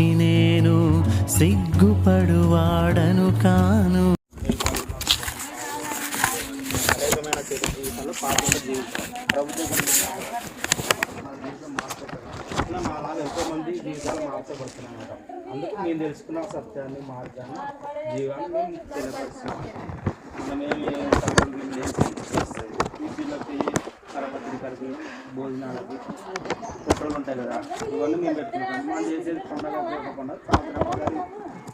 గూర్చి నేను సిగ్గుపడువాడను కాను. అనేకమైన చెడు జీవితాలు మార్చబడుతున్నాయి అందుకు మేము తెలుసుకున్న సత్యాన్ని మార్గాన్ని జీవాన్ని మేము తెలియపరుస్తున్నాను కుట్రలు ఉంటాయి కదా. ఇవన్నీ మేము పెట్టుకుంటాం. మనం చేసేది పండగ పోకుండా సంవత్సరం కానీ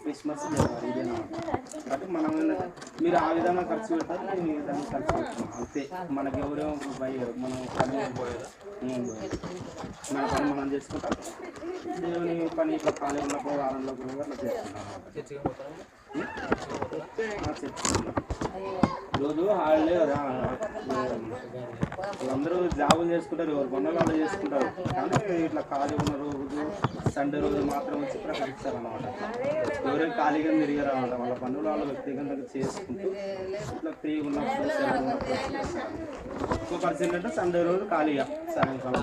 క్రిస్మస్ జనవరి ఇదేనమాట కాబట్టి మనం ఏంటంటే మీరు ఆ విధంగా ఖర్చు పెడతారు మేము ఈ విధంగా ఖర్చు పెడుతున్నాం అంతే. మనకి ఎవరేమో పోయారు మనం పని ఏం మన పని మనం చేసుకుంటాం. దేవుని పని ఇట్లా ఖాళీ ఉన్నప్పుడు వారంలో కూడా అట్లా చేస్తున్నాం ఆ, చర్చికి. రోజు హాలిడే అందరూ జాబులు చేసుకుంటారు ఎవరు పనులు వాళ్ళు చేసుకుంటారు. కానీ ఇట్లా ఖాళీ ఉన్న రోజు సండే రోజు మాత్రం వచ్చి ప్రకటిస్తారు అనమాట ఎవరైనా ఖాళీగా తిరిగారు అనమాట వాళ్ళ పనులు వాళ్ళు వ్యక్తిగతంగా చేసుకుంటూ ఇట్లా ఫ్రీ ఉన్నప్పుడు ఎక్కువ పరిస్థితి పర్సెంట్ అంటే సండే రోజు ఖాళీగా సాయంకాలం.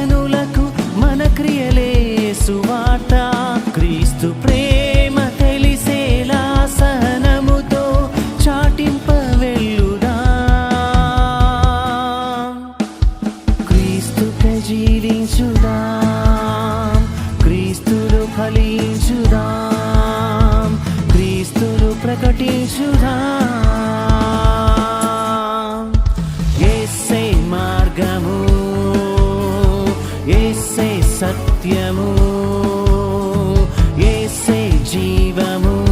క్రియలే సువార్త. క్రీస్తు ప్రేమ తెలిసేలా సహనముతో చాటింప వెళ్ళుదా క్రీస్తు ప్రజీవించుదా. క్రీస్తులు ఫలించుదా. క్రీస్తులు ప్రకటించుదా. సత్యము ఏసే జీవము.